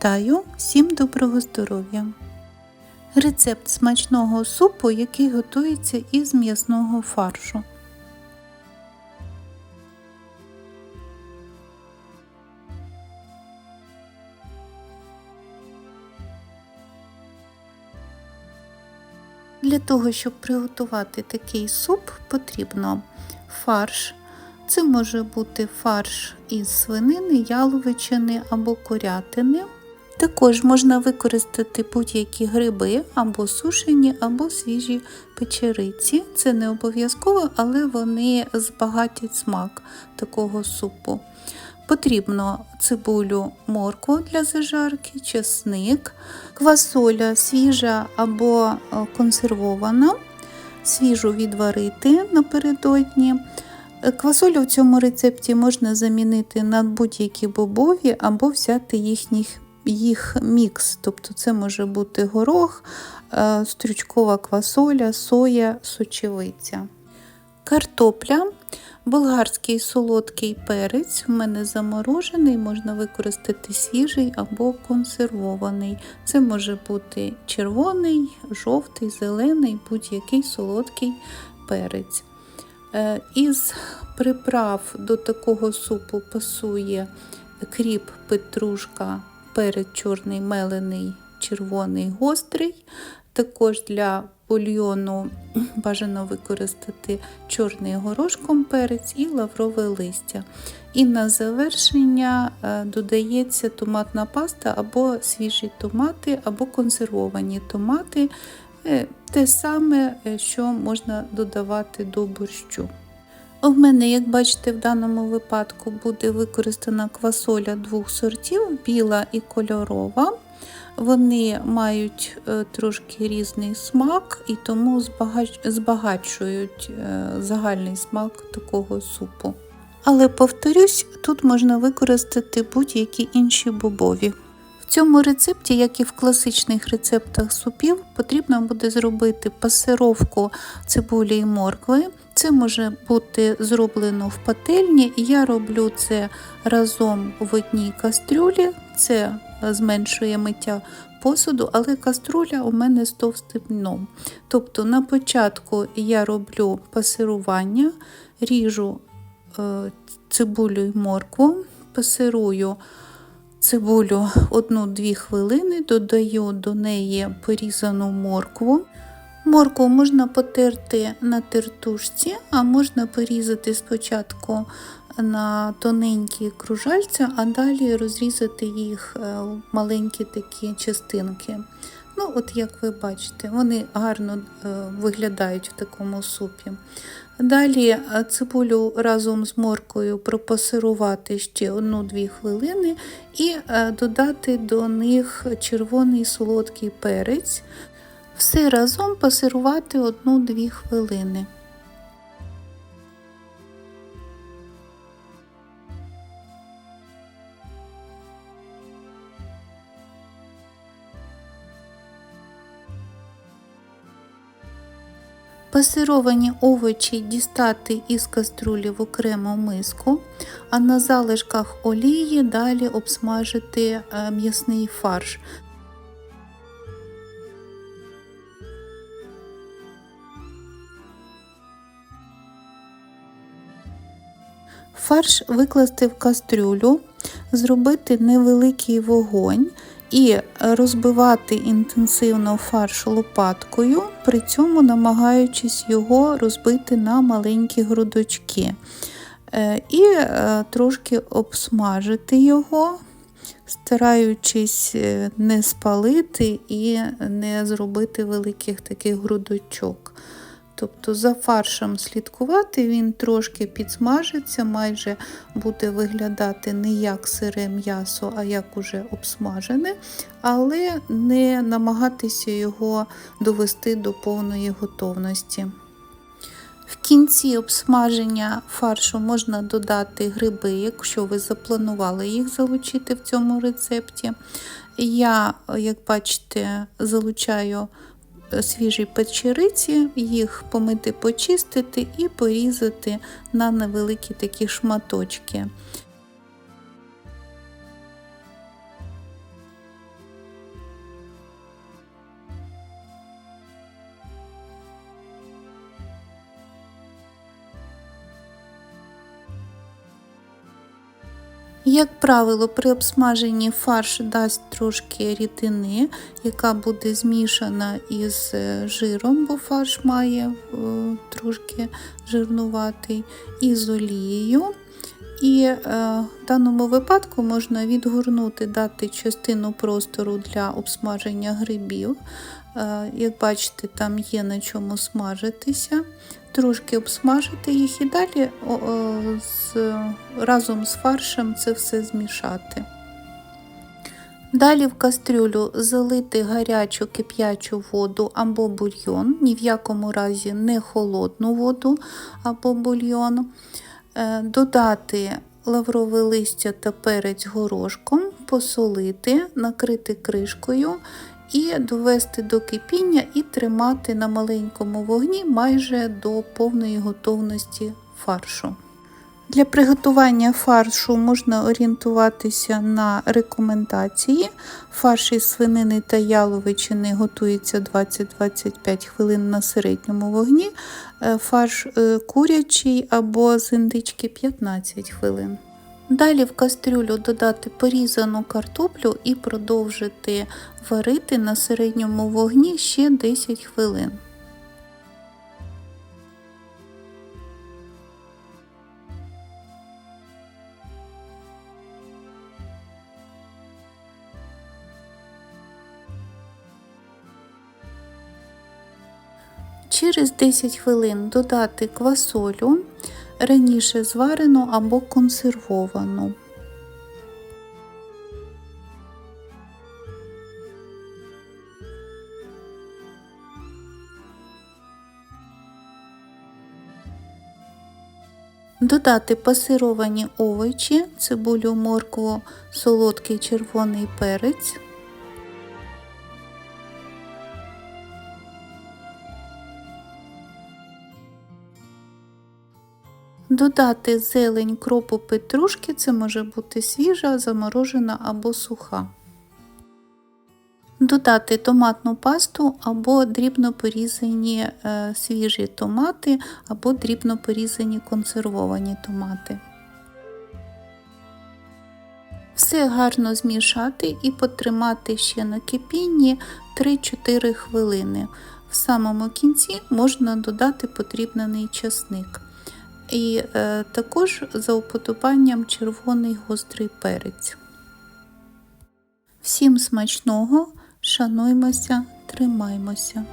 Вітаю! Всім доброго здоров'я! Рецепт смачного супу, який готується із м'ясного фаршу. Для того, щоб приготувати такий суп, потрібно фарш. Це може бути фарш із свинини, яловичини або курятини. Також можна використати будь-які гриби або сушені, або свіжі печериці. Це не обов'язково, але вони збагатять смак такого супу. Потрібно цибулю моркву для зажарки, чесник, квасоля свіжа або консервована, свіжу відварити напередодні. Квасолю в цьому рецепті можна замінити на будь-які бобові або взяти їхніх, їх мікс. Тобто це може бути горох, стрючкова квасоля, соя, сочевиця. Картопля, болгарський солодкий перець, у мене заморожений, можна використати свіжий або консервований. Це може бути червоний, жовтий, зелений, будь-який солодкий перець. Із приправ до такого супу пасує кріп, петрушка, перець чорний, мелений, червоний, гострий. Також для бульйону бажано використати чорний горошком перець і лаврове листя. І на завершення додається томатна паста або свіжі томати, або консервовані томати. Те саме, що можна додавати до борщу. У мене, як бачите, в даному випадку буде використана квасоля двох сортів біла і кольорова. Вони мають трошки різний смак і тому збагачують загальний смак такого супу. Але, повторюсь, тут можна використати будь-які інші бобові. В цьому рецепті, як і в класичних рецептах супів, потрібно буде зробити пасировку цибулі і моркви. Це може бути зроблено в пательні, і я роблю це разом в одній кастрюлі, це зменшує миття посуду, але каструля у мене з товстим дном. Тобто на початку я роблю пасирування, ріжу цибулю і моркву, пасирую цибулю 1-2 хвилини, додаю до неї порізану моркву. Моркву можна потерти на тертушці, а можна порізати спочатку на тоненькі кружальця, а далі розрізати їх в маленькі такі частинки. Ну, от Як ви бачите, вони гарно виглядають в такому супі. Далі цибулю разом з моркою пропасирувати ще 1-2 хвилини і додати до них червоний солодкий перець. Все разом пасирувати 1-2 хвилини. Пасировані овочі дістати із каструлі в окрему миску, а на залишках олії далі обсмажити м'ясний фарш. Фарш викласти в кастрюлю, зробити невеликий вогонь і розбивати інтенсивно фарш лопаткою, при цьому намагаючись його розбити на маленькі грудочки. І трошки обсмажити його, стараючись не спалити і не зробити великих таких грудочок. Тобто за фаршем слідкувати, він трошки підсмажиться, майже буде виглядати не як сире м'ясо, а як уже обсмажене, але не намагатися його довести до повної готовності. В кінці обсмаження фаршу можна додати гриби, якщо ви запланували їх залучити в цьому рецепті. Я, як бачите, залучаю свіжі печериці, їх помити, почистити і порізати на невеликі такі шматочки. Як правило, при обсмаженні фарш дасть трошки рідини, яка буде змішана із е, жиром, бо фарш має е, трошки жирнуватий, і з олією. І е, в даному випадку можна відгорнути, дати частину простору для обсмаження грибів. Е, як бачите, там є на чому смажитися, трошки обсмажити їх і далі з, разом з фаршем це все змішати. Далі в кастрюлю залити гарячу кип'ячу воду або бульйон, ні в якому разі не холодну воду або бульйон. Е, Додати лаврове листя та перець горошком, посолити, накрити кришкою і довести до кипіння і тримати на маленькому вогні майже до повної готовності фаршу. Для приготування фаршу можна орієнтуватися на рекомендації. Фарш із свинини та яловичини готується 20-25 хвилин на середньому вогні, е, фарш е, курячий або з індички 15 хвилин. Далі в кастрюлю додати порізану картоплю і продовжити варити на середньому вогні ще 10 хвилин. Через 10 хвилин додати квасолю, раніше зварену або консервовану. Додати пасировані овочі, цибулю, моркву, солодкий червоний перець. Додати зелень кропу петрушки, це може бути свіжа, заморожена або суха. Додати томатну пасту або дрібно порізані е, свіжі томати, або дрібно порізані консервовані томати. Все гарно змішати і потримати ще на кипінні 3-4 хвилини. В самому кінці можна додати потрібний часник. І е, також за уподобанням червоний гострий перець. Всім смачного, шануймося, тримаймося.